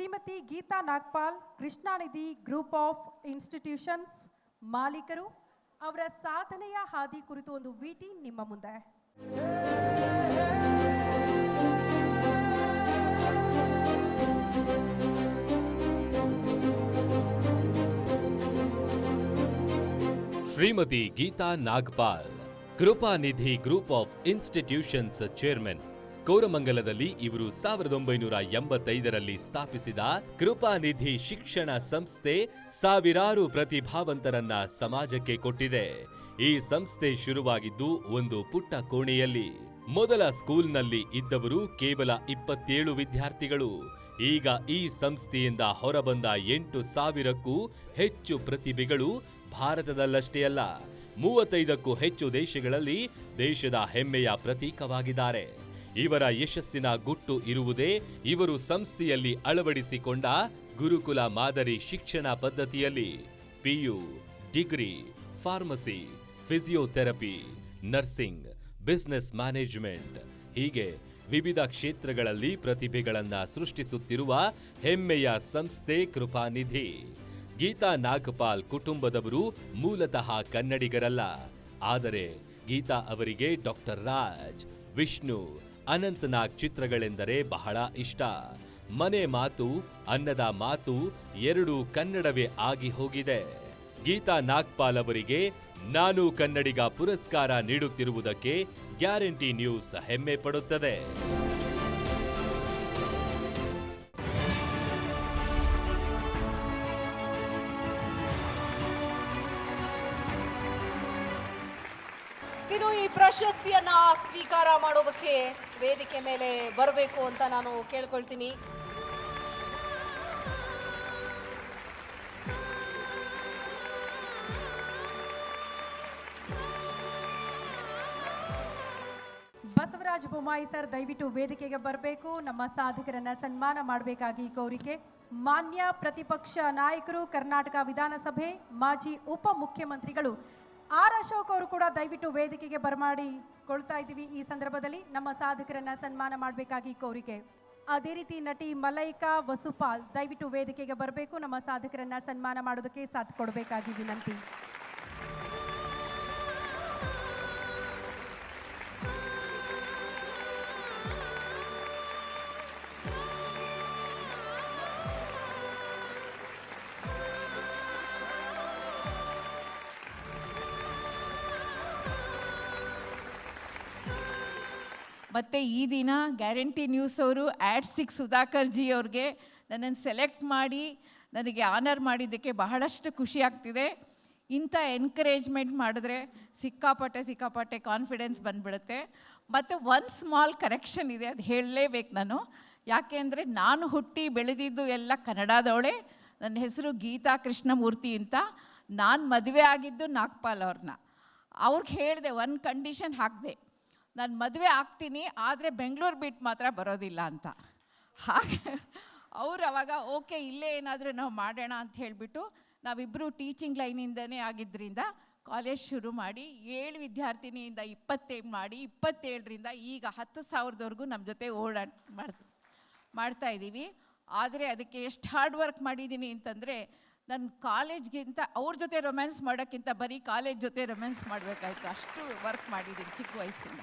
Shrimati Geeta Nagpal, Krishnanidhi group of institutions ಮಾಲೀಕರು, ಅವರ ಸಾಧನೆಯ ಹಾದಿ ಕುರಿತು ಒಂದು ವಿಟಿ ನಿಮ್ಮ ಮುಂದೆ. Shrimati Geeta Nagpal, Kripanidhi group of institutions chairman. ಕೋರಮಂಗಲದಲ್ಲಿ ಇವರು ಸಾವಿರದ ಒಂಬೈನೂರ ಎಂಬತ್ತೈದರಲ್ಲಿ ಸ್ಥಾಪಿಸಿದ ಕೃಪಾನಿಧಿ ಶಿಕ್ಷಣ ಸಂಸ್ಥೆ ಸಾವಿರಾರು ಪ್ರತಿಭಾವಂತರನ್ನ ಸಮಾಜಕ್ಕೆ ಕೊಟ್ಟಿದೆ. ಈ ಸಂಸ್ಥೆ ಶುರುವಾಗಿದ್ದು ಒಂದು ಪುಟ್ಟ ಕೋಣೆಯಲ್ಲಿ. ಮೊದಲ ಸ್ಕೂಲ್ನಲ್ಲಿ ಇದ್ದವರು ಕೇವಲ ಇಪ್ಪತ್ತೇಳು ವಿದ್ಯಾರ್ಥಿಗಳು. ಈಗ ಈ ಸಂಸ್ಥೆಯಿಂದ ಹೊರಬಂದ ಎಂಟು ಸಾವಿರಕ್ಕೂ ಹೆಚ್ಚು ಪ್ರತಿಭೆಗಳು ಭಾರತದಲ್ಲಷ್ಟೇ ಅಲ್ಲ, ಮೂವತ್ತೈದಕ್ಕೂ ಹೆಚ್ಚು ದೇಶಗಳಲ್ಲಿ ದೇಶದ ಹೆಮ್ಮೆಯ ಪ್ರತೀಕವಾಗಿದ್ದಾರೆ. ಇವರ ಯಶಸ್ಸಿನ ಗುಟ್ಟು ಇರುವುದೇ ಇವರು ಸಂಸ್ಥೆಯಲ್ಲಿ ಅಳವಡಿಸಿಕೊಂಡ ಗುರುಕುಲ ಮಾದರಿ ಶಿಕ್ಷಣ ಪದ್ಧತಿಯಲ್ಲಿ. PU, degree, pharmacy, physiotherapy, nursing, business management ಹೀಗೆ ವಿವಿಧ ಕ್ಷೇತ್ರಗಳಲ್ಲಿ ಪ್ರತಿಭೆಗಳನ್ನು ಸೃಷ್ಟಿಸುತ್ತಿರುವ ಹೆಮ್ಮೆಯ ಸಂಸ್ಥೆ ಕೃಪಾನಿಧಿ. ಗೀತಾ ನಾಗಪಾಲ್ ಕುಟುಂಬದವರು ಮೂಲತಃ ಕನ್ನಡಿಗರಲ್ಲ. ಆದರೆ ಗೀತಾ ಅವರಿಗೆ ಡಾಕ್ಟರ್ ರಾಜ್, ವಿಷ್ಣು ಅನಂತನಾಗ್ ಚಿತ್ರಗಳೆಂದರೆ ಬಹಳ ಇಷ್ಟ. ಮನೆ ಮಾತು, ಅನ್ನದ ಮಾತು ಎರಡೂ ಕನ್ನಡವೇ ಆಗಿ ಹೋಗಿದೆ. ಗೀತಾ ನಾಗ್ಪಾಲ್ ಅವರಿಗೆ ನಾನು ಕನ್ನಡಿಗ ಪುರಸ್ಕಾರ ನೀಡುತ್ತಿರುವುದಕ್ಕೆ ಗ್ಯಾರಂಟಿ ನ್ಯೂಸ್ ಹೆಮ್ಮೆ ಪಡುತ್ತದೆ. ಇನ್ನು ಈ ಪ್ರಶಸ್ತಿಯನ್ನ ಸ್ವೀಕಾರ ಮಾಡೋದಕ್ಕೆ ವೇದಿಕೆ ಮೇಲೆ ಬರಬೇಕು ಅಂತ ನಾನು ಕೇಳ್ಕೊಳ್ತೀನಿ. ಬಸವರಾಜ ಬೊಮ್ಮಾಯಿ ಸರ್, ದಯವಿಟ್ಟು ವೇದಿಕೆಗೆ ಬರಬೇಕು. ನಮ್ಮ ಸಾಧಕರನ್ನ ಸನ್ಮಾನ ಮಾಡಬೇಕಾಗಿ ಕೋರಿಕೆ. ಮಾನ್ಯ ಪ್ರತಿಪಕ್ಷ ನಾಯಕರು, ಕರ್ನಾಟಕ ವಿಧಾನಸಭೆ ಮಾಜಿ ಉಪಮುಖ್ಯಮಂತ್ರಿಗಳು ಆರ್ ಅಶೋಕ್ ಅವರು ಕೂಡ ದಯವಿಟ್ಟು ವೇದಿಕೆಗೆ ಬರಮಾಡಿಕೊಳ್ತಾ ಇದ್ದೀವಿ ಈ ಸಂದರ್ಭದಲ್ಲಿ. ನಮ್ಮ ಸಾಧಕರನ್ನ ಸನ್ಮಾನ ಮಾಡಬೇಕಾಗಿ ಕೋರಿಕೆ. ಅದೇ ರೀತಿ ನಟಿ ಮಲೈಕಾ ವಸುಪಾಲ್ ದಯವಿಟ್ಟು ವೇದಿಕೆಗೆ ಬರಬೇಕು. ನಮ್ಮ ಸಾಧಕರನ್ನ ಸನ್ಮಾನ ಮಾಡೋದಕ್ಕೆ ಸಾಥ್ ಕೊಡಬೇಕಾಗಿ ವಿನಂತಿ. ಮತ್ತು ಈ ದಿನ ಗ್ಯಾರಂಟಿ ನ್ಯೂಸ್ ಅವರು ಆ್ಯಡ್ ಸಿಕ್ ಸುಧಾಕರ್ ಜಿ ಅವ್ರಿಗೆ ನನ್ನನ್ನು ಸೆಲೆಕ್ಟ್ ಮಾಡಿ ನನಗೆ ಆನರ್ ಮಾಡಿದ್ದಕ್ಕೆ ಬಹಳಷ್ಟು ಖುಷಿ ಆಗ್ತಿದೆ. ಇಂಥ ಎನ್ಕರೇಜ್ಮೆಂಟ್ ಮಾಡಿದ್ರೆ ಸಿಕ್ಕಾಪಟ್ಟೆ ಸಿಕ್ಕಾಪಟ್ಟೆ ಕಾನ್ಫಿಡೆನ್ಸ್ ಬಂದ್ಬಿಡುತ್ತೆ. ಮತ್ತು ಒಂದು ಸ್ಮಾಲ್ ಕರೆಕ್ಷನ್ ಇದೆ, ಅದು ಹೇಳಲೇಬೇಕು ನಾನು. ಯಾಕೆ ಅಂದರೆ ನಾನು ಹುಟ್ಟಿ ಬೆಳೆದಿದ್ದು ಎಲ್ಲ ಕನ್ನಡದವಳೆ. ನನ್ನ ಹೆಸರು ಗೀತಾ ಕೃಷ್ಣಮೂರ್ತಿ ಅಂತ. ನಾನು ಮದುವೆ ಆಗಿದ್ದು ನಾಗ್ಪಾಲ್ ಅವ್ರನ್ನ. ಅವ್ರಿಗೆ ಹೇಳಿದೆ ಒಂದು ಕಂಡೀಷನ್ ಹಾಕಿದೆ. ನಾನು ಮದುವೆ ಆಗ್ತೀನಿ, ಆದರೆ ಬೆಂಗಳೂರು ಬಿಟ್ಟು ಮಾತ್ರ ಬರೋದಿಲ್ಲ ಅಂತ. ಹಾಗೆ ಅವ್ರು ಅವಾಗ, ಓಕೆ, ಇಲ್ಲೇ ಏನಾದರೂ ನಾವು ಮಾಡೋಣ ಅಂತ ಹೇಳಿಬಿಟ್ಟು ನಾವಿಬ್ಬರು ಟೀಚಿಂಗ್ ಲೈನಿಂದನೇ ಆಗಿದ್ದರಿಂದ ಕಾಲೇಜ್ ಶುರು ಮಾಡಿ, ಏಳು ವಿದ್ಯಾರ್ಥಿನಿಯಿಂದ ಇಪ್ಪತ್ತೇಳು ಮಾಡಿ, ಇಪ್ಪತ್ತೇಳರಿಂದ ಈಗ ಹತ್ತು ಸಾವಿರದವರೆಗೂ ನಮ್ಮ ಜೊತೆ ಓಡಾಟ ಮಾಡ್, ಮಾಡ್ತಾ ಇದ್ದೀವಿ. ಆದರೆ ಅದಕ್ಕೆ ಎಷ್ಟು ಹಾರ್ಡ್ ವರ್ಕ್ ಮಾಡಿದ್ದೀನಿ ಅಂತಂದರೆ ನನ್ನ ಕಾಲೇಜ್ಗಿಂತ ಅವ್ರ ಜೊತೆ ರೊಮ್ಯಾನ್ಸ್ ಮಾಡೋಕ್ಕಿಂತ ಬರೀ ಕಾಲೇಜ್ ಜೊತೆ ರೊಮ್ಯಾನ್ಸ್ ಮಾಡಬೇಕಾಯ್ತು. ಅಷ್ಟು ವರ್ಕ್ ಮಾಡಿದ್ದೀನಿ ಚಿಕ್ಕ ವಯಸ್ಸಿಂದ.